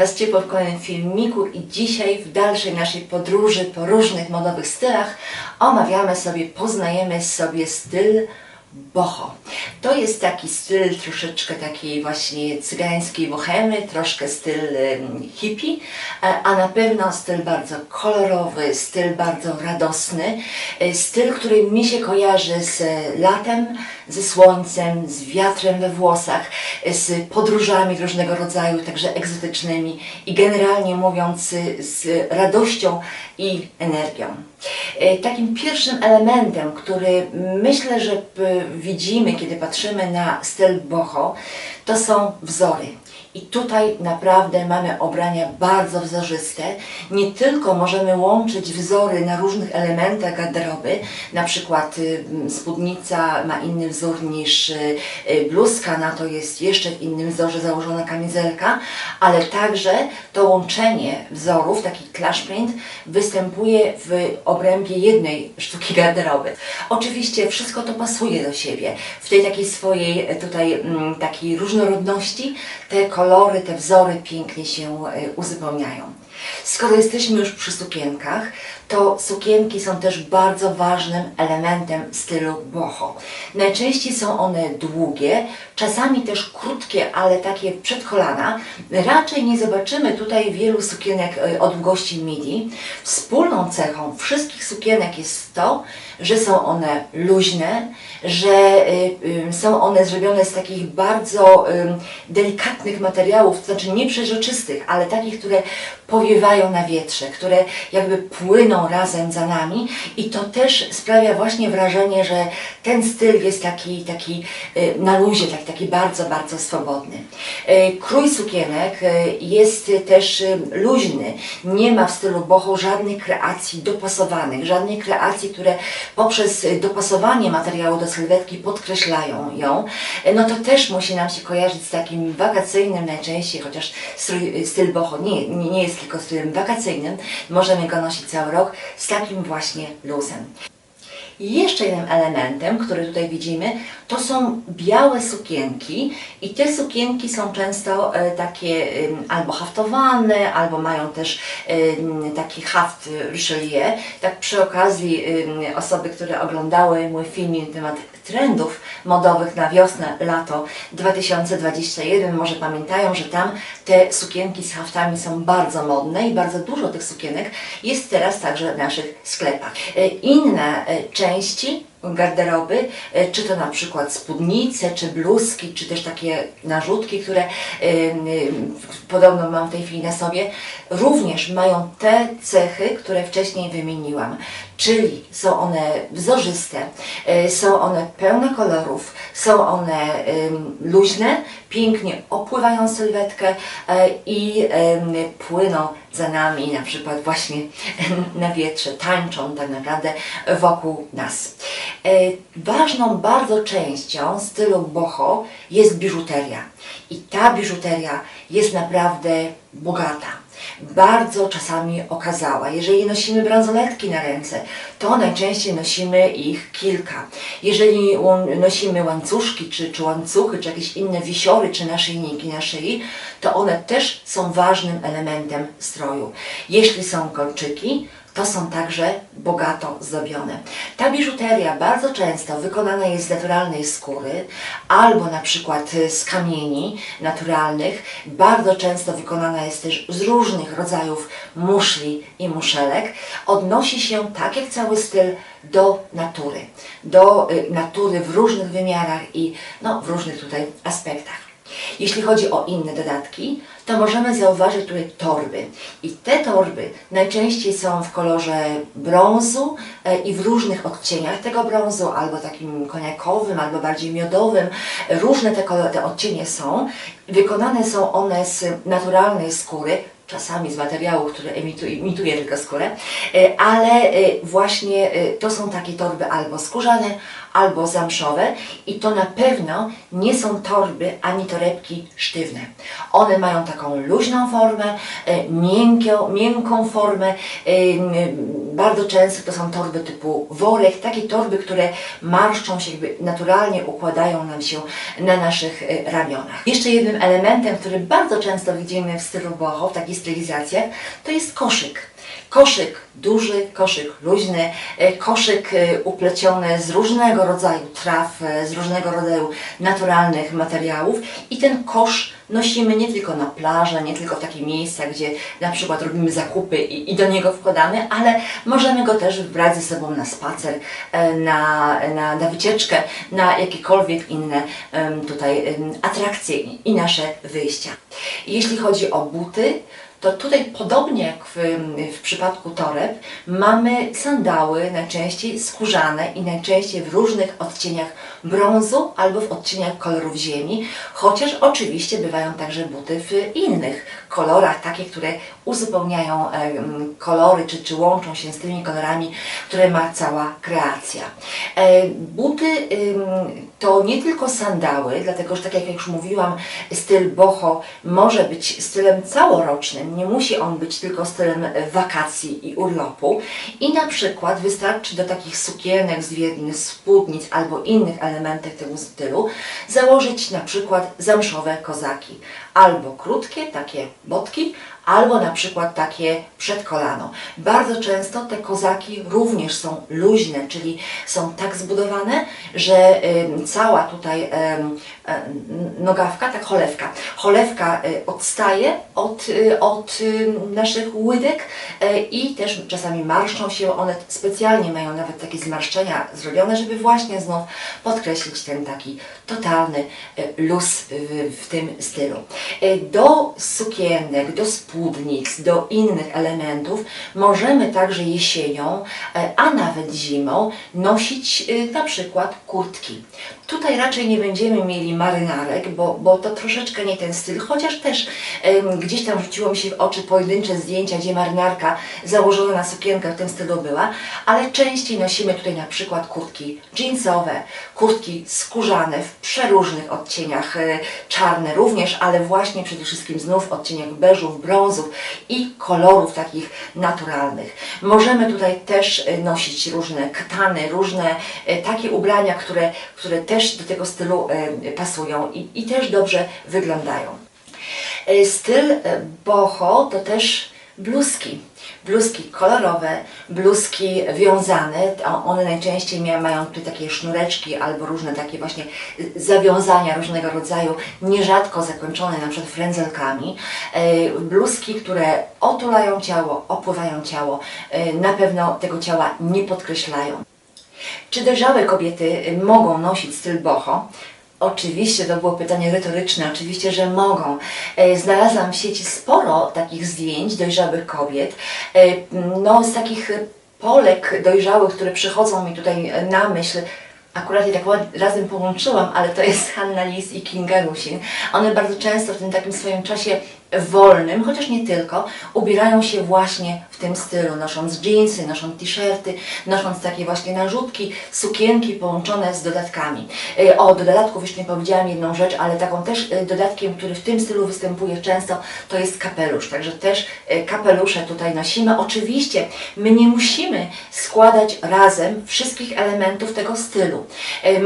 Was ciepło w kolejnym filmiku i dzisiaj w dalszej naszej podróży po różnych modowych stylach omawiamy sobie, poznajemy sobie styl boho. To jest taki styl troszeczkę takiej właśnie cygańskiej bohemy, troszkę styl hippie, e, a na pewno styl bardzo kolorowy, styl bardzo radosny, e, styl, który mi się kojarzy z latem, ze słońcem, z wiatrem we włosach, z podróżami różnego rodzaju, także egzotycznymi i generalnie mówiąc z radością i energią. E, Takim pierwszym elementem, który myślę, że widzimy, kiedy patrzymy na styl boho, to są wzory. I tutaj naprawdę mamy ubrania bardzo wzorzyste. Nie tylko możemy łączyć wzory na różnych elementach garderoby, na przykład y, spódnica ma inny wzór niż y, y, bluzka, na to jest jeszcze w innym wzorze założona kamizelka, ale także to łączenie wzorów, taki clash print, występuje w obrębie jednej sztuki garderoby. Oczywiście wszystko to pasuje do siebie. W tej takiej swojej tutaj takiej różnorodności te kolory, te wzory pięknie się e, uzupełniają. Skoro jesteśmy już przy sukienkach, to sukienki są też bardzo ważnym elementem stylu boho. Najczęściej są one długie, czasami też krótkie, ale takie przed kolana. Raczej nie zobaczymy tutaj wielu sukienek e, o długości midi. Wspólną cechą wszystkich sukienek jest to, że są one luźne, że y, y, są one zrobione z takich bardzo delikatnych materiałów, to znaczy nie przeźroczystych, ale takich, które powiewają na wietrze, które jakby płyną razem za nami i to też sprawia właśnie wrażenie, że ten styl jest taki, taki y, na luzie, taki, taki bardzo, bardzo swobodny. Y, Krój sukienek y, jest też luźny. Nie ma w stylu boho żadnych kreacji dopasowanych, żadnych kreacji, które poprzez dopasowanie materiału do sylwetki podkreślają ją. No to też musi nam się kojarzyć z takim wakacyjnym najczęściej, chociaż styl boho nie, nie jest tylko stylem wakacyjnym, możemy go nosić cały rok z takim właśnie luzem. I jeszcze jednym elementem, który tutaj widzimy, to są białe sukienki i te sukienki są często e, takie albo haftowane, albo mają też taki haft Richelieu. Tak przy okazji osoby, które oglądały mój film na temat trendów modowych na wiosnę, lato 2021 może pamiętają, że tam te sukienki z haftami są bardzo modne i bardzo dużo tych sukienek jest teraz także w naszych sklepach. E, Inne e, części garderoby, e, czy to na przykład spódnice, czy bluzki, czy też takie narzutki, które podobno mam w tej chwili na sobie, również mają te cechy, które wcześniej wymieniłam. Czyli są one wzorzyste, e, są one pełne kolorów, są one luźne, pięknie opływają sylwetkę e, i płyną za nami, na przykład właśnie na wietrze, tańczą tak naprawdę wokół nas. E, Ważną bardzo częścią stylu boho jest biżuteria. I ta biżuteria jest naprawdę bogata. Bardzo czasami okazała. Jeżeli nosimy bransoletki na ręce, to najczęściej nosimy ich kilka. Jeżeli nosimy łańcuszki, czy, czy łańcuchy, czy jakieś inne wisiory, czy naszyjniki na szyi, to one też są ważnym elementem stroju. Jeśli są kolczyki, to są także bogato zdobione. Ta biżuteria bardzo często wykonana jest z naturalnej skóry albo na przykład z kamieni naturalnych. Bardzo często wykonana jest też z różnych rodzajów muszli i muszelek. Odnosi się, tak jak cały styl, do natury. Do y, natury w różnych wymiarach i no, w różnych tutaj aspektach. Jeśli chodzi o inne dodatki, to możemy zauważyć tutaj torby. I te torby najczęściej są w kolorze brązu e, i w różnych odcieniach tego brązu, albo takim koniakowym, albo bardziej miodowym. Różne te, te odcienie są. Wykonane są one z naturalnej skóry, czasami z materiału, który emituje, tylko skórę, e, ale e, właśnie e, to są takie torby albo skórzane, albo zamszowe i to na pewno nie są torby ani torebki sztywne. One mają taką luźną formę, miękką, miękką formę. Bardzo często to są torby typu worek, takie torby, które marszczą się, jakby naturalnie układają nam się na naszych ramionach. Jeszcze jednym elementem, który bardzo często widzimy w stylu boho, w to jest koszyk. Koszyk duży, koszyk luźny, e, koszyk e, upleciony z różnego rodzaju traw, e, z różnego rodzaju naturalnych materiałów i ten kosz nosimy nie tylko na plażę, nie tylko w takie miejsca, gdzie na przykład robimy zakupy i, i do niego wkładamy, ale możemy go też brać ze sobą na spacer, na, na, na wycieczkę, na jakiekolwiek inne tutaj atrakcje i nasze wyjścia. Jeśli chodzi o buty, to tutaj podobnie jak w, w przypadku toreb mamy sandały najczęściej skórzane i najczęściej w różnych odcieniach brązu albo w odcieniach kolorów ziemi, chociaż oczywiście bywają także buty w innych kolorach, takie, które uzupełniają kolory czy, czy łączą się z tymi kolorami, które ma cała kreacja. E, buty to nie tylko sandały, dlatego że tak jak już mówiłam, styl boho może być stylem całorocznym, nie musi on być tylko stylem wakacji i urlopu. I na przykład wystarczy do takich sukienek, zwiernin, spódnic albo innych elementów tego stylu założyć na przykład zamszowe kozaki. Albo krótkie, takie botki, albo na przykład takie przed kolano. Bardzo często te kozaki również są luźne, czyli są tak zbudowane, że cała tutaj nogawka, tak cholewka, cholewka y, odstaje od, y, od naszych łydek y, i też czasami marszczą się, one specjalnie mają nawet takie zmarszczenia zrobione, żeby właśnie znów podkreślić ten taki totalny luz w, tym stylu. Do sukienek, do spódnic, do innych elementów możemy także jesienią, e, a nawet zimą nosić y, na przykład kurtki. Tutaj raczej nie będziemy mieli marynarek, bo, bo to troszeczkę nie ten styl, chociaż też em, gdzieś tam rzuciło mi się w oczy pojedyncze zdjęcia, gdzie marynarka założona na sukienkę w tym stylu była, ale częściej nosimy tutaj na przykład kurtki jeansowe, kurtki skórzane w przeróżnych odcieniach, e, czarne również, ale właśnie przede wszystkim znów w odcieniach beżów, brązów i kolorów takich naturalnych. Możemy tutaj też e, nosić różne katany, różne e, takie ubrania, które, które też do tego stylu e, pasują i, i też dobrze wyglądają. E, Styl e, boho to też bluzki. Bluzki kolorowe, bluzki wiązane, one najczęściej mają tu takie sznureczki albo różne takie właśnie zawiązania różnego rodzaju, nierzadko zakończone na przykład frędzelkami. Bluzki, które otulają ciało, opływają ciało, na pewno tego ciała nie podkreślają. Czy dojrzałe kobiety y, mogą nosić styl boho? Oczywiście, to było pytanie retoryczne, oczywiście, że mogą. E, Znalazłam w sieci sporo takich zdjęć dojrzałych kobiet, e, no z takich Polek dojrzałych, które przychodzą mi tutaj e, na myśl, Akurat je tak razem połączyłam, ale to jest Hanna Lis i Kinga Rusin. One bardzo często w tym takim swoim czasie wolnym, chociaż nie tylko, ubierają się właśnie w tym stylu, nosząc dżinsy, nosząc t-shirty, nosząc takie właśnie narzutki, sukienki połączone z dodatkami. E, O, do dodatków jeszcze nie powiedziałam jedną rzecz, ale taką też e, dodatkiem, który w tym stylu występuje często, to jest kapelusz. Także też e, kapelusze tutaj nosimy. Oczywiście my nie musimy składać razem wszystkich elementów tego stylu.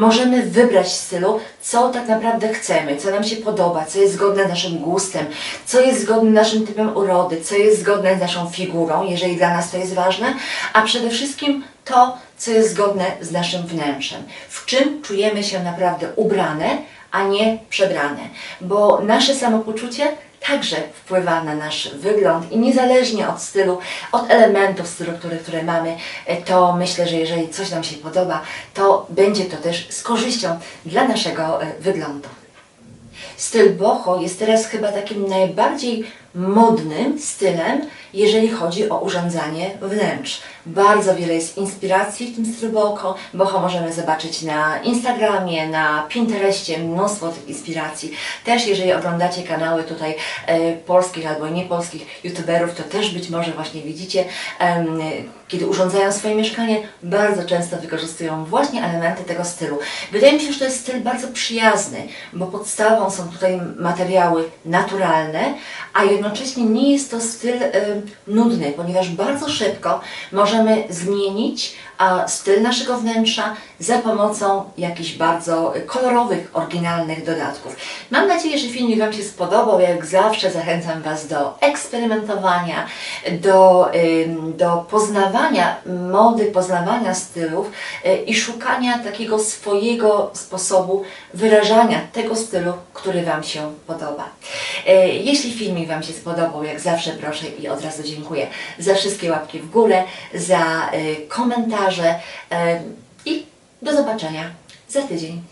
Możemy wybrać stylu, co tak naprawdę chcemy, co nam się podoba, co jest zgodne z naszym gustem, co jest zgodne z naszym typem urody, co jest zgodne z naszą figurą, jeżeli dla nas to jest ważne, a przede wszystkim to, co jest zgodne z naszym wnętrzem. W czym czujemy się naprawdę ubrane, a nie przebrane, bo nasze samopoczucie także wpływa na nasz wygląd i niezależnie od stylu, od elementów stylu, które, które mamy, e, to myślę, że jeżeli coś nam się podoba, to będzie to też z korzyścią dla naszego e, wyglądu. Styl boho jest teraz chyba takim najbardziej modnym stylem, jeżeli chodzi o urządzanie wnętrz. Bardzo wiele jest inspiracji w tym stylu boho. Boho możemy zobaczyć na Instagramie, na Pinterestie, mnóstwo tych inspiracji. Też jeżeli oglądacie kanały tutaj e, polskich albo niepolskich youtuberów, to też być może właśnie widzicie, em, kiedy urządzają swoje mieszkanie, bardzo często wykorzystują właśnie elementy tego stylu. Wydaje mi się, że to jest styl bardzo przyjazny, bo podstawą są tutaj materiały naturalne, a jednocześnie nie jest to styl e, nudny, ponieważ bardzo szybko możemy zmienić a, styl naszego wnętrza za pomocą jakichś bardzo kolorowych, oryginalnych dodatków. Mam nadzieję, że filmik Wam się spodobał. Jak zawsze zachęcam Was do eksperymentowania, do, do poznawania mody, poznawania stylów y, i szukania takiego swojego sposobu wyrażania tego stylu, który Wam się podoba. Y, Jeśli filmik Wam się spodobał, jak zawsze proszę i od razu dziękuję za wszystkie łapki w górę, za y, komentarze i do zobaczenia za tydzień.